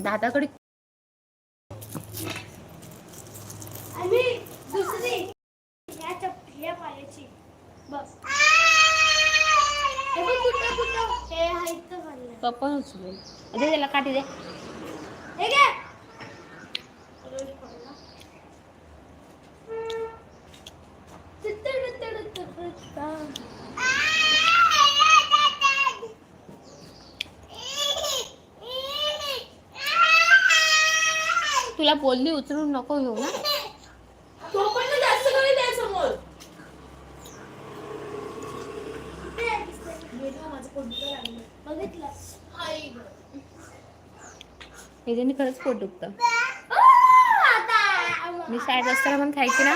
दादाकडे आणि दुसरी या चपल्या पायाची. बस. बघ कुठं कुठं हाईत बनलं पप्पा उचलेल दे त्याला काठी दे. तुला बोलली उचलून नको घेऊ ना. तो पण जास्त याच्याने खरंच पोट दुखतं. मी शाळेत असताना पण खायची ना.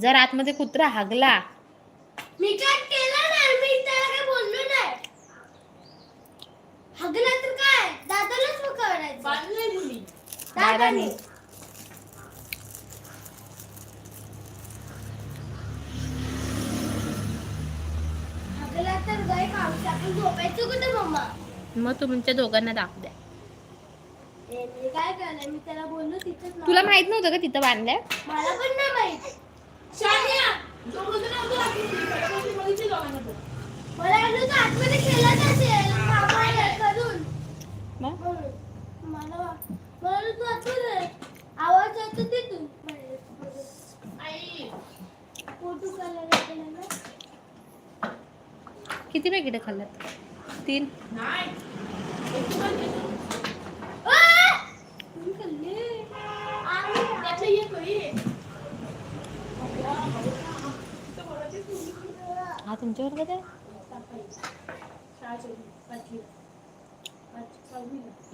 जर आतमध्ये कुत्रा हागला मी काय केलं नाही? मी त्याला काही बोललो नाही? हगला तर काय? दादालाच बांधलंय मुली दादाने. हगला तर गय काम टाकून झोपायचं कुठे मम्मा? मग तुमच्या दोघांना दाखव द्या. ए, मी काय केलं मी त्याला बोललो तिथंच नाव. तुला माहीत नव्हतं का तिथं बांधलंय? मला पण नाही माहीत. शानिया किती पॅकेट खाल्ल्यात? तीन? हा तुमच्या वर्गात आहे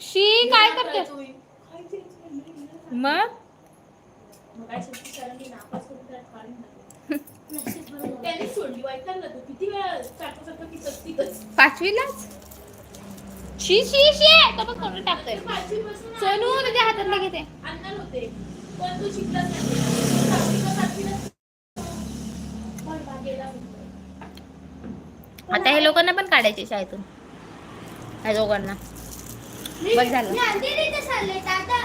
शी काय करते? मग? किती पाचवीलाच? शी शी शी तो पण कोणी टाकतोय. सोनू तुझ्या घेते. आणणार होते पण नाही. आता हे लोकांना पण काढायचे शाळेतून. ह्या दोघांना. बस झालं.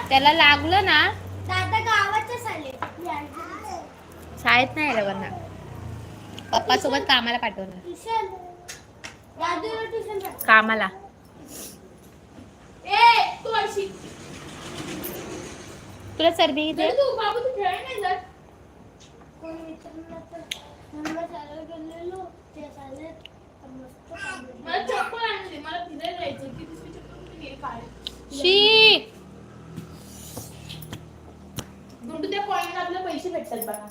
त्याला लागलं ना. शाळेत नाही लोकांना पप्पा सोबत कामाला टाक. कामाला. तुला चरबी किती आहे? तू बाबू तू खेळायला नाही जात कोण मित्रांना तर मम्मा चालत गेलेलो ते चालले तर मस्त चालले. मला चप्पल आणली मला फिरायला जायचं की दुसरी चप्पल कुठे गेली काय शी. गुंडू त्या पॉइंट आपले पैसे भेटतात बघा.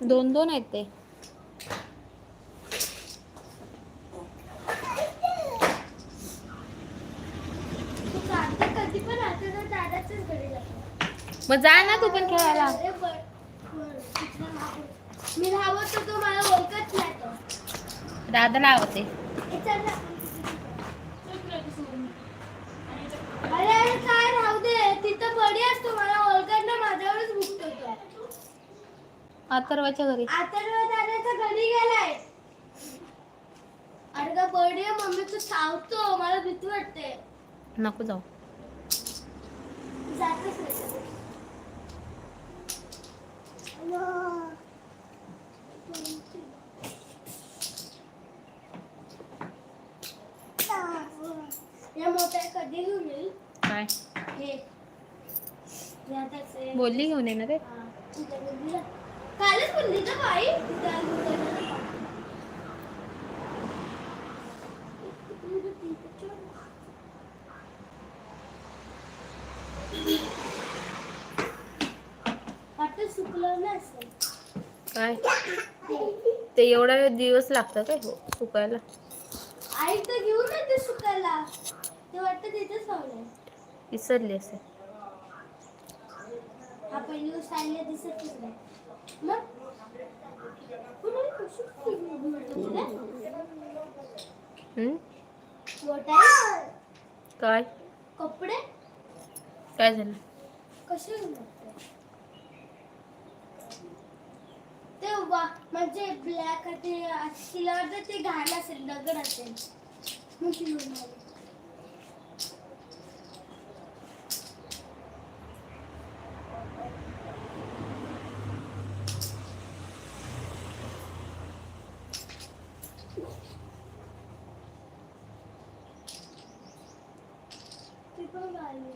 दोन दोन आहेत ते. कधी पण राहते तर दादाच्याच घरी जातो. मग जा ना तू पण खेळायला. अरे बर- बर, तिथलं राहतो. मी राहत तर तो मला ओळखत नाही तो. दादाला आवडते. ए, अरे अरे काय राहू दे. तिथं बडी असतो मला. ओळखत ना माझ्यावरच भुकतो तो अथर्वाच्या घरी. आता दादाच्या घरी गेलाय. अरे का बर्थडे मम्मी तू चावतो मला भीती वाटते. नको जाऊ जातच नाही या कधी घेऊन येईल? काय? हे. बोलली घेऊन हा, तुझ्या मुलीला. कालच बोलली ना बाई. काय? ते एवढा दिवस लागतं काय हो सुकायला? आई तर घेऊन येते सुकायला. ते वाटतं तिथेच लावलंय विसरली असे हा। पहिली गोष्ट आईला दिसतच नाही मग कुणाला कशी तुला? हम्म? What काय? कपडे। काय झालं? कसे ते वा म्हणजे ब्लॅक ते तिला वाटतं ते घाण असेल दगड असेल. मग ती घेऊन आली. ती पण आली